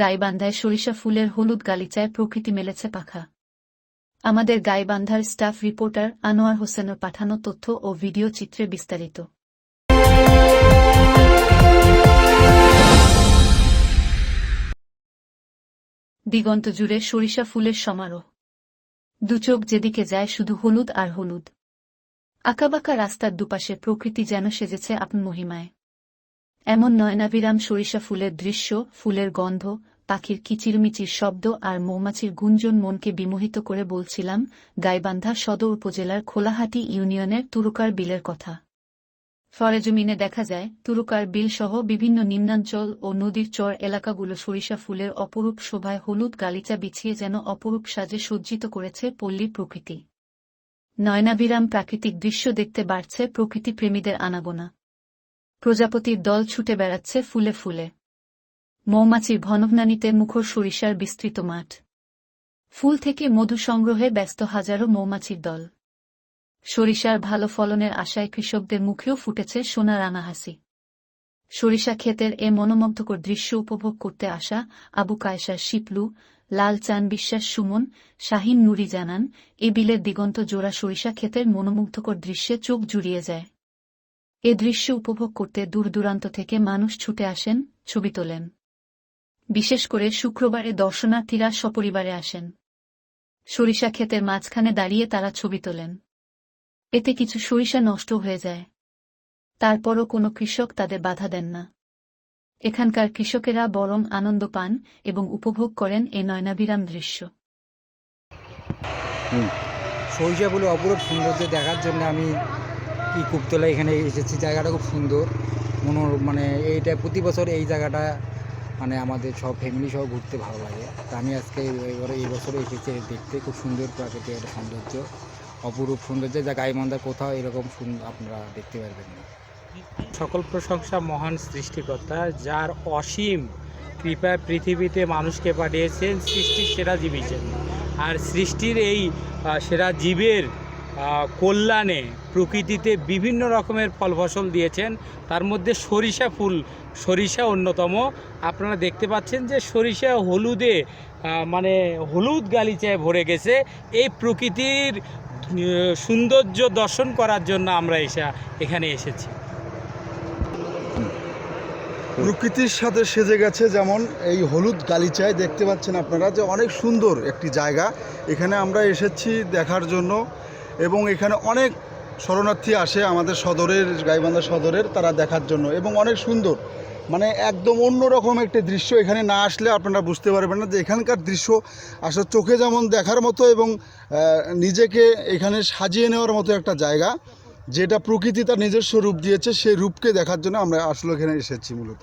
গাইবান্ধায় সরিষা ফুলের হলুদ গালিচায় প্রকৃতি মেলেছে পাখা। আমাদের গাইবান্ধার স্টাফ রিপোর্টার আনোয়ার হোসেনের পাঠানো তথ্য ও ভিডিও চিত্রে বিস্তারিত। দিগন্ত জুড়ে সরিষা ফুলের সমারোহ। দুচোখ যেদিকে যায় শুধু হলুদ আর হলুদ। আঁকাবাঁকা রাস্তার দুপাশে প্রকৃতি যেন সেজেছে আপন মহিমায়। এমন নয়নাভিরাম সরিষা ফুলের দৃশ্য, ফুলের গন্ধ, পাখির কিচিরমিচির শব্দ আর মৌমাছির গুঞ্জন মনকে বিমোহিত করে বলছিলাম, গাইবান্ধা সদর উপজেলার খোলাহাটি ইউনিয়নের তুরুকার বিলের কথা। সরেজমিনে দেখা যায়, তুরুকার বিল সহ বিভিন্ন নিম্নাঞ্চল ও নদীর চর এলাকাগুলো সরিষা ফুলের অপরূপ শোভায় হলুদ গালিচা বিছিয়ে যেন অপরূপ সাজে সজ্জিত করেছে পল্লী প্রকৃতি। নয়নাভিরাম প্রাকৃতিক দৃশ্য দেখতে বাড়ছে প্রকৃতি প্রেমীদের আনাগোনা। প্রজাপতির দল ছুটে বেড়াচ্ছে ফুলে ফুলে। মৌমাছির ভনভনানিতে মুখর সরিষার বিস্তৃত মাঠ। ফুল থেকে মধু সংগ্রহে ব্যস্ত হাজারো মৌমাছির দল। সরিষার ভালো ফলনের আশায় কৃষকদের মুখেও ফুটেছে সোনার আনা হাসি সরিষা ক্ষেতের এ মনোমুগ্ধকর দৃশ্য উপভোগ করতে আসা আবু কায়সার শিপলু, লাল চান বিশ্বাস সুমন, শাহিন নুরি জানান, এ বিলের দিগন্ত জোড়া সরিষা ক্ষেতের মনোমুগ্ধকর দৃশ্যে চোখ জুড়িয়ে যায়। এ দৃশ্য উপভোগ করতে দূর দূরান্ত থেকে মানুষ ছুটে আসেন, ছবি তোলেন। বিশেষ করে শুক্রবারে দর্শনার্থীরা সপরিবারে আসেন। সরিষা ক্ষেতের মাঝখানে দাঁড়িয়ে তারা ছবি তোলেন। এতে কিছু সরিষা নষ্ট হয়ে যায়। তারপরও কোনো কৃষক তাদের বাধা দেন না। এখানকার কৃষকেরা বরং আনন্দ পান এবং উপভোগ করেন এ নয়নাভিরাম দৃশ্য। সরিষাগুলো অপরূপ সৌন্দর্য দেখার জন্য আমি কি কুপতলা এখানে এসেছি। জায়গাটা খুব সুন্দর। মনো মানে এইটা প্রতি বছর এই জায়গাটা মানে আমাদের সব ফ্যামিলি সহ ঘুরতে ভালো লাগে। তা আমি আজকে এবারে এই বছরে এসেছি দেখতে। খুব সুন্দর প্রাকৃতিক একটা সৌন্দর্য। অপরূপ সৌন্দর্য। যা গাইমান্দার কোথাও এরকম সুন্দর আপনারা দেখতে পারবেন না। সকল প্রশংসা মহান সৃষ্টিকর্তা, যার অসীম কৃপায় পৃথিবীতে মানুষকে পাঠিয়েছেন সৃষ্টির সেরা জীব হিসেবে আর সৃষ্টির এই সেরা জীবের কল্যাণে প্রকৃতিতে বিভিন্ন রকমের ফল ফসল দিয়েছেন। তার মধ্যে সরিষা ফুল, সরিষা অন্যতম। আপনারা দেখতে পাচ্ছেন যে সরিষা হলুদে মানে হলুদ গালিচায় ভরে গেছে। এই প্রকৃতির সৌন্দর্য দর্শন করার জন্য আমরা এসে, এখানে এসেছি। প্রকৃতির সাথে সেজে গেছে যেমন এই হলুদ গালিচায়। দেখতে পাচ্ছেন আপনারা যে অনেক সুন্দর একটি জায়গা। এখানে আমরা এসেছি দেখার জন্য। এবং এখানে অনেক শরণার্থী আসে আমাদের সদরের, গাইবান্ধা সদরের তারা দেখার জন্য এবং অনেক সুন্দর। মানে একদম অন্যরকম একটি দৃশ্য এখানে না আসলে আপনারা বুঝতে পারবেন না যে এখানকার দৃশ্য আসলে চোখে যেমন দেখার মতো এবং নিজেকে এখানে সাজিয়ে নেওয়ার মতো একটা জায়গা, যেটা প্রকৃতি তার নিজস্ব রূপ দিয়েছে, সেই রূপকে দেখার জন্য আমরা আসলে এখানে এসেছি মূলত।